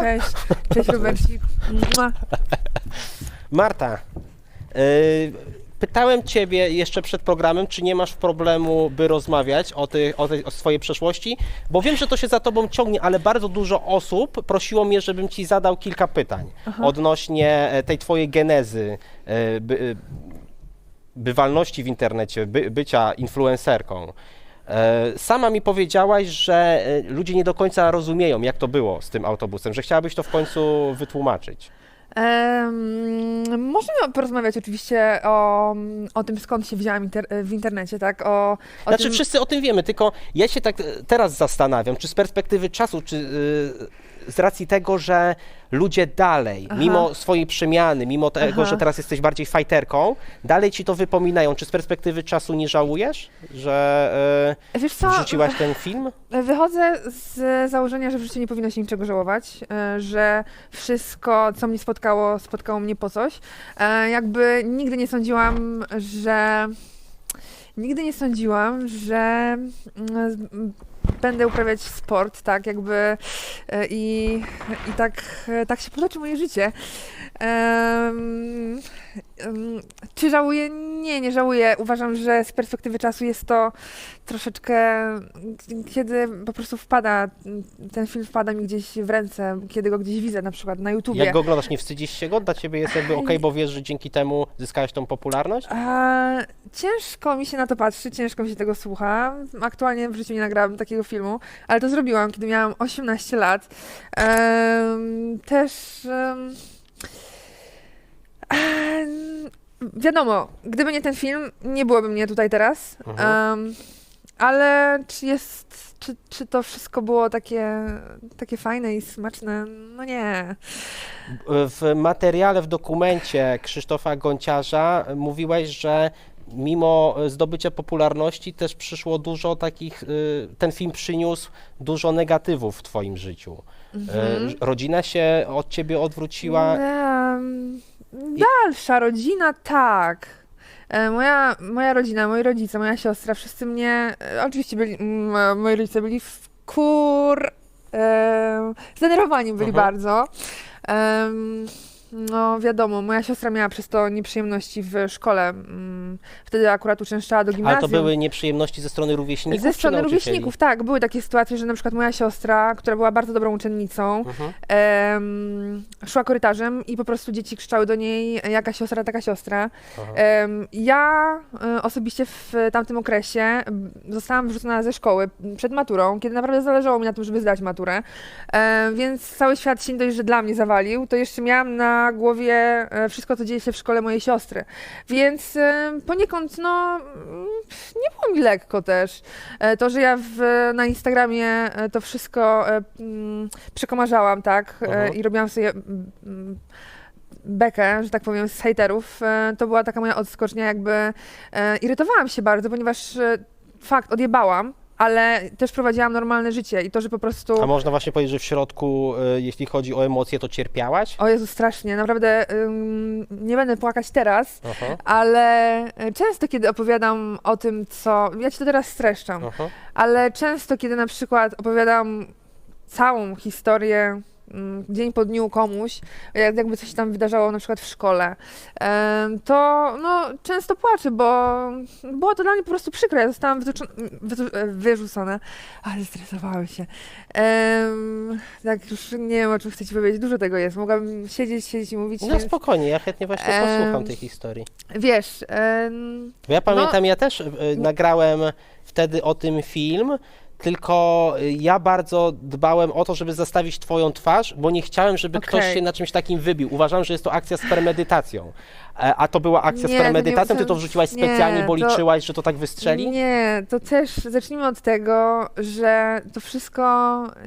Cześć, cześć Robercik. Mua. Marta, y, pytałem Ciebie jeszcze przed programem, czy nie masz problemu, by rozmawiać o, ty, o, tej, o swojej przeszłości, bo wiem, że to się za Tobą ciągnie, ale bardzo dużo osób prosiło mnie, żebym Ci zadał kilka pytań odnośnie e, tej Twojej genezy, e, by, bywalności w internecie, by, bycia influencerką. E, Sama mi powiedziałaś, że e, ludzie nie do końca rozumieją, jak to było z tym autobusem, że chciałabyś to w końcu wytłumaczyć. Em, możemy porozmawiać oczywiście o, o tym, skąd się wzięłam inter w internecie, tak? O, o Znaczy tym, wszyscy o tym wiemy, tylko ja się tak e, teraz zastanawiam, czy z perspektywy czasu, czy z racji tego, że ludzie dalej, Aha. mimo swojej przemiany, mimo tego, Aha. że teraz jesteś bardziej fajterką, dalej ci to wypominają. Czy z perspektywy czasu nie żałujesz, że Wiesz y, co, wrzuciłaś ten film? wychodzę z założenia, że w życiu nie powinno się niczego żałować, e, że wszystko, co mnie spotkało, spotkało mnie po coś. E, Jakby nigdy nie sądziłam, że... Nigdy nie sądziłam, że mm, będę uprawiać sport, tak jakby e, i, i tak, e, tak się potoczy moje życie. Czy żałuję? Nie, nie żałuję. Uważam, że z perspektywy czasu jest to troszeczkę, kiedy po prostu wpada, ten film wpada mi gdzieś w ręce, kiedy go gdzieś widzę, na przykład na YouTubie. Jak go oglądasz, nie wstydzisz się go? Dla ciebie jest jakby okej, bo wiesz, że dzięki temu zyskałeś tą popularność? A, ciężko mi się na to patrzy, ciężko mi się tego słucha. Aktualnie w życiu nie nagrałam takiego filmu, ale to zrobiłam, kiedy miałam 18 lat. Em, też em, wiadomo, gdyby nie ten film, nie byłoby mnie tutaj teraz. Mhm. Em, ale czy jest. Czy, czy to wszystko było takie, takie fajne i smaczne? No nie. W materiale, w dokumencie Krzysztofa Gonciarza mówiłeś, że mimo zdobycia popularności też przyszło dużo takich, y, ten film przyniósł dużo negatywów w twoim życiu. Mhm. Y, Rodzina się od ciebie odwróciła. Dalsza rodzina, tak. E, Moja, moja rodzina, moi rodzice, moja siostra, wszyscy mnie, e, oczywiście byli, e, moi rodzice byli w kur, e, zdenerwowani byli Aha. bardzo. Em, no wiadomo, moja siostra miała przez to nieprzyjemności w szkole. mm, Wtedy akurat uczęszczała do Ale gimnazjum. to były nieprzyjemności ze strony rówieśników Ze strony rówieśników, tak. Były takie sytuacje, że na przykład moja siostra, która była bardzo dobrą uczennicą, Mhm. em, szła korytarzem i po prostu dzieci krzyczały do niej, jaka siostra, taka siostra. Em, ja e, osobiście w tamtym okresie m, zostałam wyrzucona ze szkoły przed maturą, kiedy naprawdę zależało mi na tym, żeby zdać maturę, więc cały świat się nie dość, że dla mnie zawalił, to jeszcze miałam na głowie e, wszystko, co dzieje się w szkole mojej siostry. Więc e, poniekąd, no, mm, nie było mi lekko też. E, To, że ja w, na Instagramie to wszystko mm, przekomarzałam, tak, Mhm. i robiłam sobie mm, bekę, że tak powiem, z hejterów, to była taka moja odskocznia, jakby irytowałam się bardzo, ponieważ fakt, odjebałam, ale też prowadziłam normalne życie i to, że po prostu... A można właśnie powiedzieć, że w środku, y, jeśli chodzi o emocje, to cierpiałaś? O Jezu, strasznie, naprawdę ym, nie będę płakać teraz, Aha, ale e, często, kiedy opowiadam o tym, co... Ja ci to teraz streszczam, aha. ale często, kiedy na przykład opowiadam całą historię dzień po dniu komuś, jak, jakby coś tam wydarzało na przykład w szkole, to no, często płaczę, bo było to dla mnie po prostu przykre. Ja zostałam e, wyrzucona, ale stresowałam się. Tak, już nie wiem, o czym chcę ci powiedzieć. Dużo tego jest. Mogłabym siedzieć, siedzieć i mówić. No więc, spokojnie, ja chętnie właśnie posłucham tej historii. wiesz, Bo ja No. pamiętam, ja też y, nagrałem wtedy o tym film, tylko y, ja bardzo dbałem o to, żeby zastawić twoją twarz, bo nie chciałem, żeby ktoś Okej. się na czymś takim wybił. Uważam, że jest to akcja z premedytacją. E, A to była akcja Nie, z to nie- premedytacją, ty to- to wrzuciłaś nie, specjalnie, bo to- liczyłaś, że to tak wystrzeli? Nie, to też zacznijmy od tego, że to wszystko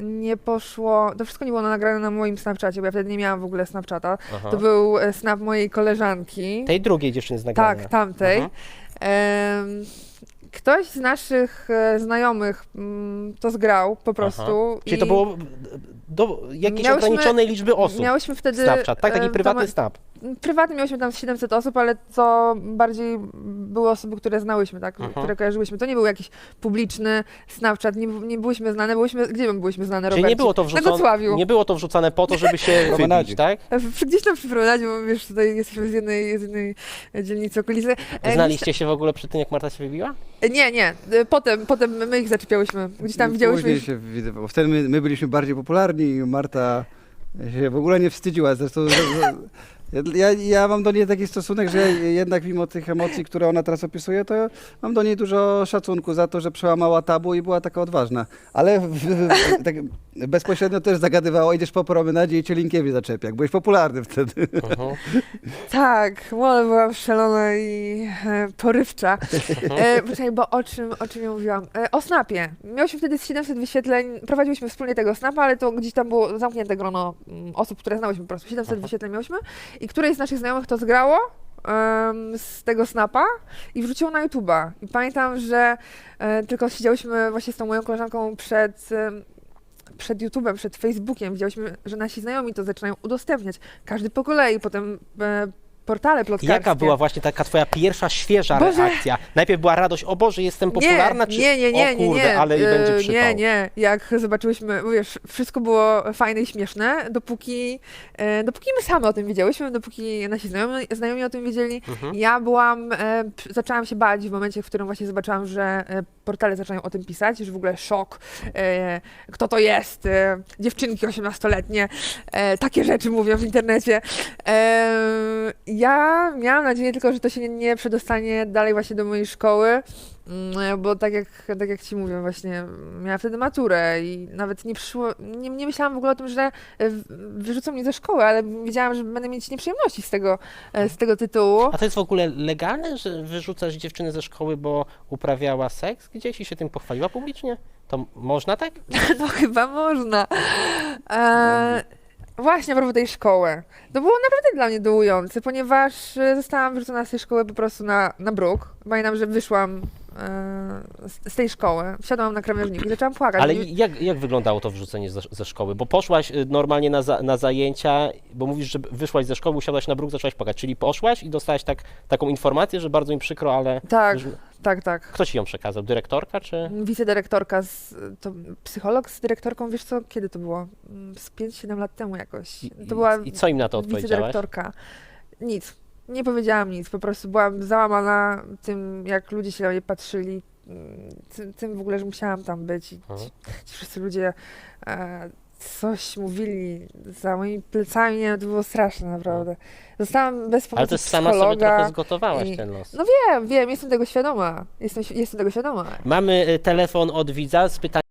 nie poszło, to wszystko nie było nagrane na moim Snapchacie, bo ja wtedy nie miałam w ogóle Snapchata. Aha. To był e, snap mojej koleżanki. Tej drugiej dziewczyny z nagrania. tak, tamtej. Mhm. Ktoś z naszych e, znajomych mm, to zgrał po prostu. Czyli i to było do jakiejś Miałyśmy- ograniczonej liczby osób. Miałyśmy wtedy. Snapchat, tak? Taki em, prywatny snap. prywatnie miałyśmy tam 700 osób, ale to bardziej były osoby, które znałyśmy, tak, Mhm. które kojarzyłyśmy. To nie był jakiś publiczny Snapchat, nie, nie byłyśmy znane, byłyśmy, gdzie my byłyśmy znane, Czyli Robercie? nie było to Na wrzucone, Wrocławiu. nie było to wrzucane po to, żeby się wybić, tak? W- Gdzieś tam przy promenadzie, bo wiesz, tutaj jesteśmy z jednej, z jednej dzielnicy okolicy. E, Znaliście się w ogóle przed tym, jak Marta się wybiła? Nie, nie, e, potem, potem my ich zaczepiałyśmy. Gdzieś tam widziałyśmy Później ich. się widywało. Wtedy my, my byliśmy bardziej popularni i Marta się w ogóle nie wstydziła. Zresztą ja, ja mam do niej taki stosunek, że jednak mimo tych emocji, które ona teraz opisuje, to mam do niej dużo szacunku za to, że przełamała tabu i była taka odważna. Ale w, w, tak bezpośrednio też zagadywała, idziesz po promenadzie i cię Linkiewicz zaczepia. jak Byłeś popularny wtedy. Tak, młoda byłam szalona i e, porywcza. E, poczekaj, bo o czym, o czym ja mówiłam? E, o Snapie. Miałyśmy wtedy z 700 wyświetleń, prowadziłyśmy wspólnie tego Snapa, ale to gdzieś tam było zamknięte grono mm, osób, które znałyśmy po prostu. 700 wyświetleń miałyśmy i któreś z naszych znajomych to zgrało em, z tego Snapa i wrzuciło na YouTube'a. I pamiętam, że e, tylko siedziałyśmy właśnie z tą moją koleżanką przed... em, przed YouTube'em, przed Facebookiem widziałyśmy, że nasi znajomi to zaczynają udostępniać. Każdy po kolei, potem e, portale plotkarskie. Jaka była właśnie taka twoja pierwsza, świeża Boże. reakcja? Najpierw była radość, o Boże, jestem popularna, czy nie, nie, nie, o nie, kurde, nie, ale i e, będzie przypał? Nie, nie, jak zobaczyłyśmy, wiesz, wszystko było fajne i śmieszne, dopóki, e, dopóki my same o tym wiedziałyśmy, dopóki nasi znajomi, znajomi o tym wiedzieli. Mhm. Ja byłam, e, zaczęłam się bać w momencie, w którym właśnie zobaczyłam, że e, portale zaczynają o tym pisać, że w ogóle szok, e, kto to jest, e, dziewczynki 18-letnie, e, takie rzeczy mówią w internecie. E, ja miałam nadzieję tylko, że to się nie, nie przedostanie dalej właśnie do mojej szkoły, mm, bo tak jak, tak jak ci mówię, właśnie miałam wtedy maturę i nawet nie przyszło, nie, nie myślałam w ogóle o tym, że e, wyrzucą mnie ze szkoły, ale wiedziałam, że będę mieć nieprzyjemności z tego, e, z tego tytułu. A to jest w ogóle legalne, że wyrzucasz dziewczynę ze szkoły, bo uprawiała seks gdzieś i się tym pochwaliła publicznie? To można tak? No chyba można. E, właśnie a propos tej szkoły. To było naprawdę dla mnie dołujące, ponieważ e, zostałam wyrzucona z tej szkoły po prostu na, na bruk. Pamiętam, że wyszłam z, z tej szkoły, wsiadłam na krawężnik i zaczęłam płakać. Ale I- jak, jak wyglądało to wrzucenie ze, ze szkoły? Bo poszłaś y, normalnie na, za, na zajęcia, bo mówisz, że wyszłaś ze szkoły, usiadłaś na bruk, zaczęłaś płakać. Czyli poszłaś i dostałaś tak, taką informację, że bardzo mi przykro, ale Tak, że- tak, tak. kto ci ją przekazał? Dyrektorka czy... Wicedyrektorka, z, to psycholog z dyrektorką, wiesz co, kiedy to było? Mm, Z 5-7 lat temu jakoś. I, To była I co im na to odpowiedziałaś? wicedyrektorka. Nic. Nie powiedziałam nic, po prostu byłam załamana tym, jak ludzie się na mnie patrzyli, mm, tym, tym w ogóle, że musiałam tam być i Mhm. ci, ci wszyscy ludzie e, coś mówili za moimi plecami, nie, to było straszne naprawdę. Zostałam bez pomocy Ale to jest sama sobie trochę zgotowałaś i- ten los. No wiem, wiem, jestem tego świadoma. Jestem, jestem tego świadoma. Mamy y, telefon od widza z pytaniem.